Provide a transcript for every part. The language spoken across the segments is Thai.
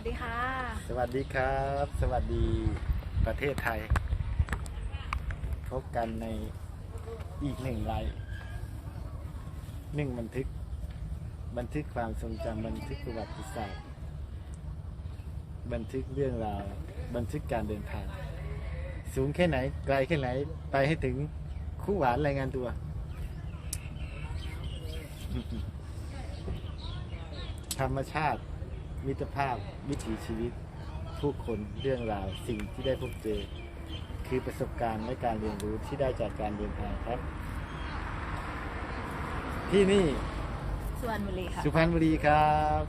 วัสดีค่ะ สวัสดีครับ สวัสดีประเทศไทย พบกันในอีกหนึ่งไลฟ์หนึ่งบันทึก บันทึกความทรงจำบันทึกประวัติศาสตร์ บันทึกเรื่องราว บันทึกการเดินทาง สูงแค่ไหน ไกลแค่ไหน ไปให้ถึงคู่หวานรายงานตัวธรรมชาติ มิตรภาพวิถีชีวิต ผู้คนเรื่องราวสิ่งที่ได้พบเจอ คือประสบการณ์และการเรียนรู้ที่ได้จากการเดินทางครับ ที่นี่สุวรรณบุรีค่ะสุพรรณบุรีครับ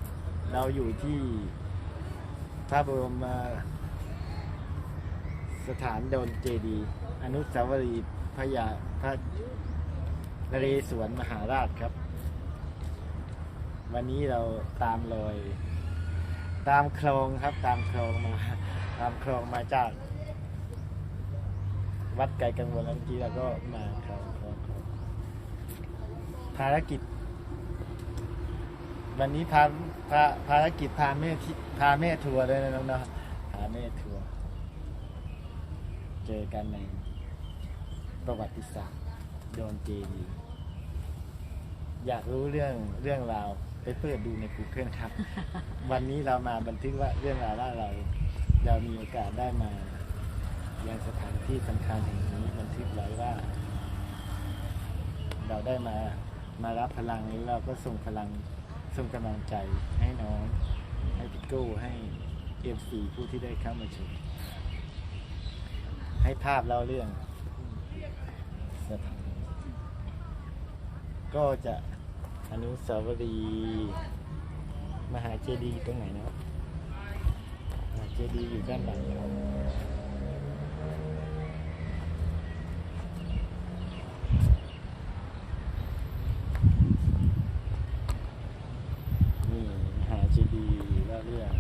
เราอยู่ที่พระบรมสถานโดนเจดีย์อนุสาวรีย์พระยาพระนเรศวรมหาราชครับ วันนี้เราตามรอย ตามคลองครับตามคลองมาตามคลองมาจากวัดไกลกังวลเมื่อกี้เราก็มาคลองภารกิจ วันนี้พาพาภารกิจพาแม่พาแม่ทัวร์ด้วยนะน้องเนาะพาแม่ทัวร์เจอกันในประวัติศาสตร์โดนเจดีอยากรู้เรื่องเรื่องราว ไปเปิดดูใน Google ครับ วันนี้เรามาบันทึกว่าเรื่องราวว่าเราเรามีโอกาสได้มายังสถานที่สำคัญแห่งนี้บันทึกไว้ว่า เราได้มามารับพลังแล้วเราก็ส่งพลังส่งกำลังใจให้น้อง ให้พี่โก้ให้เอฟซีผู้ที่ได้เข้ามาชมให้ภาพเล่าเรื่องสถานก็จะ อนุสาวรีย์มหาเจดีย์ตรงไหนนะครับมหาเจดีย์อยู่ด้านหลังครับนี่มหาเจดีย์เล่าเรื่อง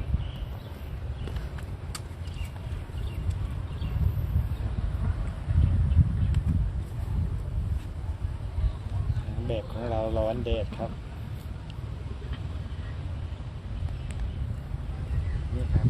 แบบของเราร้อนแดดครับ นี่ครับ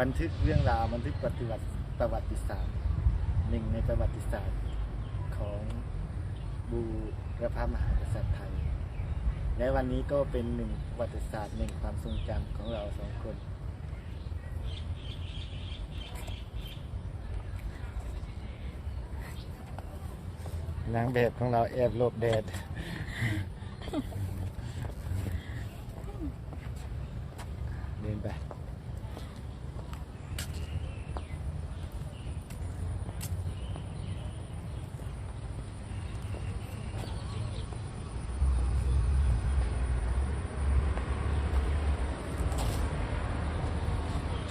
บันทึกเรื่องราวบันทึกปฏิวัติประวัติศาสตร์หนึ่งในประวัติศาสตร์ของบูรพามหากษัตริย์ไทย และวันนี้ก็เป็นหนึ่งประวัติศาสตร์หนึ่งความทรงจำของเราสองคนนางแบบของเราแอบหลบแดด เดินไป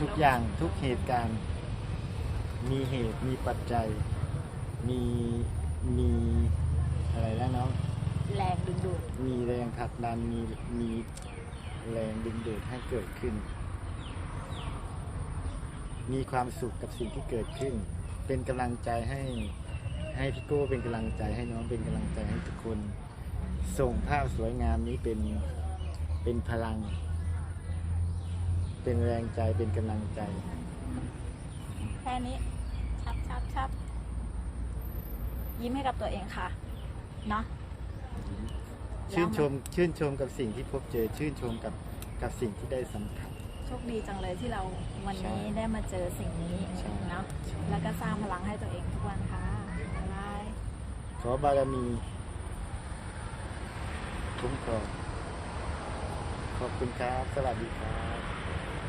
ทุกอย่างทุกเหตุการณ์ มีเหตุมีปัจจัย มีมีอะไรนะน้องแรงดึงดูดมีแรงผลักดันมีมีแรงดึงดูดให้เกิดขึ้น มีความสุขกับสิ่งที่เกิดขึ้น เป็นกำลังใจให้ให้พี่โก้เป็นกำลังใจให้น้องเป็นกำลังใจให้ทุกคน ส่งภาพสวยงามนี้เป็นเป็นพลัง เป็นแรงใจเป็นกำลังใจ แค่นี้ ชับชับชับยิ้มให้กับตัวเองค่ะ เนาะชื่นชมชื่นชมกับสิ่งที่พบเจอชื่นชมกับกับสิ่งที่ได้สัมผัสโชคดีจังเลยที่เราวันนี้ใช่ได้มาเจอสิ่งนี้ใช่เนาะแล้วก็สร้างพลังให้ตัวเองทุกวันค่ะบ๊ายบายขอบารมีคุ้มครองขอบคุณครับ สวัสดีครับ